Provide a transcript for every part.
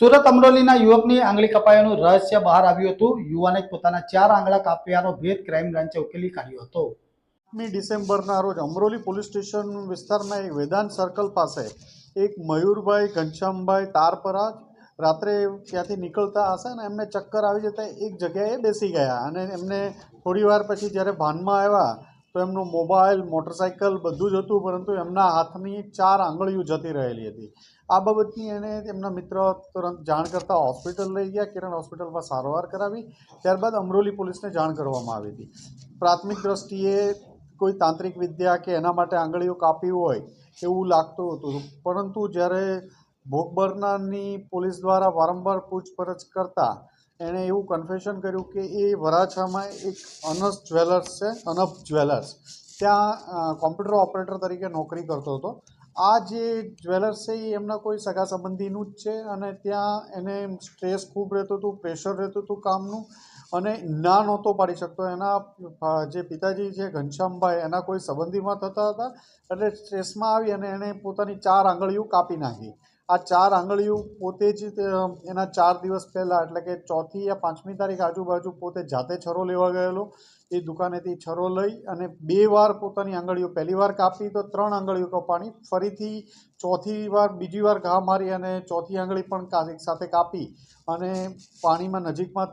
સુરત અમરોલીના યુવકની આંગળી કપાયાનું રહસ્ય બહાર આવ્યું હતું. યુવાને પોતાના ચાર આંગળા કાપ્યાનો ભેદ ક્રાઇમ બ્રાન્ચે ઉકેલી કાઢ્યો હતો. મી ડિસેમ્બરના રોજ અમરોલી પોલીસ સ્ટેશન વિસ્તારમાં એક વેદાંત સર્કલ પાસે એક મયુરભાઈ, ઘનશ્યામભાઈ તારપરા રાત્રે ત્યાંથી નીકળતા હશે ને એમને ચક્કર આવી જતા એક જગ્યાએ બેસી ગયા અને એમને થોડી વાર પછી જ્યારે ભાનમાં આવ્યા તો એમનો મોબાઈલ મોટરસાઇકલ બધું જ હતું, પરંતુ એમના હાથની ચાર આંગળીઓ જતી રહેલી હતી. આ બાબતની એણે એમના મિત્ર તુરંત જાણ કરતાં હોસ્પિટલ લઈ ગયા. કિરણ હોસ્પિટલમાં સારવાર કરાવી. ત્યારબાદ અમરોલી પોલીસને જાણ કરવામાં આવી હતી. પ્રાથમિક દ્રષ્ટિએ કોઈ તાંત્રિક વિદ્યા કે એના માટે આંગળીઓ કાપી હોય એવું લાગતું હતું. પરંતુ જ્યારે ભોગ બનનારની પોલીસ દ્વારા વારંવાર પૂછપરછ કરતા એણે એવું કન્ફેશન કર્યું કે એ વરાછામાં એક અનસ જ્વેલર્સ છે, અનપ જ્વેલર્સ. ત્યાં કોમ્પ્યુટર ઓપરેટર તરીકે નોકરી કરતો હતો. આ જે જ્વેલર્સ છે, એ એમના કોઈ સગા સંબંધીનું જ છે અને ત્યાં એને સ્ટ્રેસ ખૂબ રહેતું હતું, પ્રેશર રહેતું હતું કામનું અને ના નહોતો પાડી શકતો. એના જે પિતાજી છે, ઘનશ્યામભાઈ, એના કોઈ સંબંધીમાં થતા હતા. એટલે સ્ટ્રેસમાં આવી અને એણે પોતાની ચાર આંગળીઓ કાપી નાખી. આ ચાર આંગળીઓ પોતે જ એના ચાર દિવસ પહેલાં, એટલે કે ચોથી યા પાંચમી તારીખ આજુબાજુ પોતે જાતે છરો લેવા ગયેલો. એ દુકાનેથી છરો લઈ અને બે વાર પોતાની આંગળીઓ, પહેલી વાર કાપી તો ત્રણ આંગળીઓ કપાણી, ફરીથી ચોથી વાર, બીજી વાર ઘા મારી અને ચોથી આંગળી પણ સાથે કાપી અને પાણીમાં નજીકમાં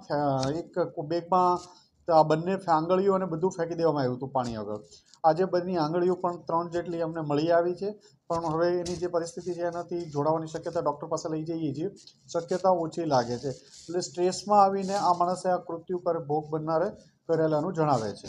એક બેગમાં આ બંને આંગળીઓ અને બધું ફેંકી દેવામાં આવ્યું હતું પાણી આગળ આજે બધી આંગળીઓ પણ ત્રણ જેટલી અમને મળી આવી છે, પણ હવે એની જે પરિસ્થિતિ છે એનાથી જોડાવાની શક્યતા ડૉક્ટર પાસે લઈ જઈએ છીએ. શક્યતા ઓછી લાગે છે. એટલે સ્ટ્રેસમાં આવીને આ માણસે આ કૃત્યુ પર ભોગ બનનારે કરેલાનું જણાવે છે.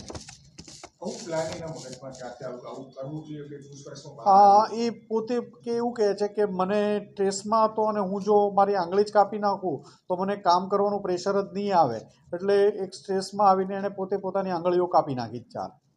આ એ પોતે કે એવું કહે છે કે મને ટ્રેસમાં હતો અને હું જો મારી આંગળી જ કાપી નાખું તો મને કામ કરવાનું પ્રેશર જ નહીં આવે. એટલે એક સ્ટ્રેસમાં આવીને એણે પોતે પોતાની આંગળીઓ કાપી નાખી ચાર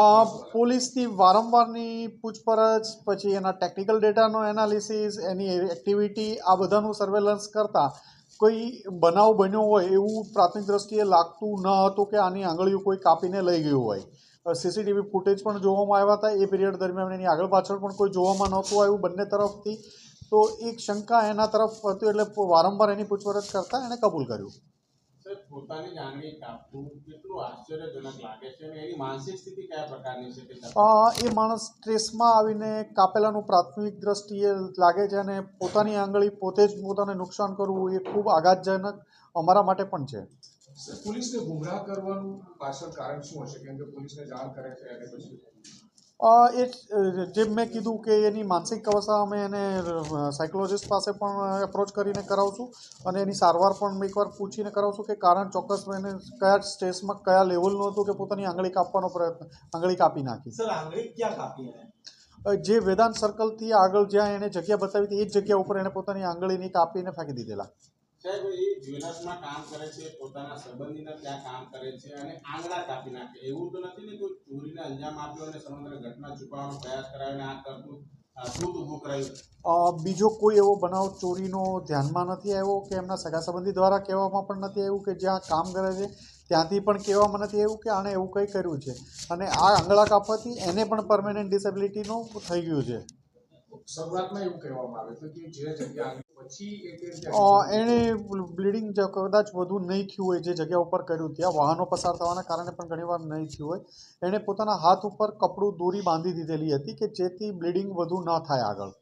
આ પોલીસની વારંવારની પૂછપરછ, પછી એના ટેકનિકલ ડેટાનો એનાલિસિસ એની એક્ટિવિટી આ બધાનું સર્વેલન્સ કરતાં કોઈ બનાવ બન્યો હોય એવું પ્રાથમિક દ્રષ્ટિએ લાગતું ન હતું કે આની આંગળીઓ કોઈ કાપીને લઈ ગયું હોય. સીસીટીવી ફૂટેજ પણ જોવામાં આવ્યા હતા. એ પીરિયડ દરમિયાન એની આગળ પાછળ પણ કોઈ જોવામાં નહોતું આવ્યું બંને તરફથી. તો એક શંકા એના તરફ હતી એટલે વારંવાર એની પૂછપરછ કરતાં એણે કબૂલ કર્યું. પોતાની જાણવી કાપવું કેટલું આશ્ચર્યજનક લાગે છે અને એની માનસિક સ્થિતિ કયા પ્રકારની છે કે એ માણસ સ્ટ્રેસમાં આવીને કાપેલાનું પ્રાથમિક દ્રષ્ટિએ લાગે છે અને પોતાની આંગળી પોતે જ પોતાને નુકસાન કરવું એ ખૂબ આઘાતજનક અમારા માટે પણ છે. પોલીસને ગુમરાહ કરવાનું પાછળ કારણ શું હશે? કેમ કે પોલીસને જાણ કરે છે અને પછી એ જ, જેમ મેં કીધું કે એની માનસિક અવસ્થા અમે એને સાયકોલોજિસ્ટ પાસે પણ એપ્રોચ કરીને કરાવશું અને એની સારવાર પણ એકવાર પૂછીને કરાવશું કે કારણ ચોક્કસ એને કયા સ્ટેજમાં કયા લેવલનું હતું કે પોતાની આંગળી કાપવાનો પ્રયત્ન આંગળી કાપી નાખી. સર આંગળી ક્યાં કાપી જે વેદાંત સર્કલથી આગળ જ્યાં એને જગ્યા બતાવી હતી એ જ જગ્યા ઉપર એણે પોતાની આંગળીની કાપીને ફેંકી દીધેલા. સાહેબ એ જ્વેલર્સમાં કામ કરે છે પોતાના સંબંધીના ત્યાં કામ કરે છે અને આંગળા કાપી નાખે. એવું તો નથી ને કોઈ ચોરીને અંજામ આપ્યો અને સમગ્ર ઘટના છુપાવવાનો પ્રયાસ કરાવીને આ કરતું બીજો કોઈ એવો બનાવ ચોરીનો ધ્યાનમાં નથી આવ્યો કે એમના સગા સંબંધી દ્વારા કહેવામાં પણ નથી આવ્યું કે જ્યાં કામ કરે છે ત્યાંથી પણ કહેવામાં નથી આવ્યું કે આણે એવું કંઈ કર્યું છે? અને આ આંગળા કાપવાથી એને પણ પરમેનન્ટ ડિસેબિલિટીનું થઈ ગયું છે. શરૂઆતમાં એવું કહેવામાં આવે છે કે જે જગ્યા આવી પછી એ કે અ, બ્લીડિંગ કદાચ વધુ નહીં થયું હોય જે જગ્યા ઉપર કર્યું ત્યાં વાહનો પસાર થવાના કારણે પણ ઘણીવાર નહીં થયું હોય. એણે પોતાના હાથ ઉપર કપડું દોરી બાંધી દીધેલી હતી કે જેથી બ્લીડિંગ વધુ ન થાય આગળ.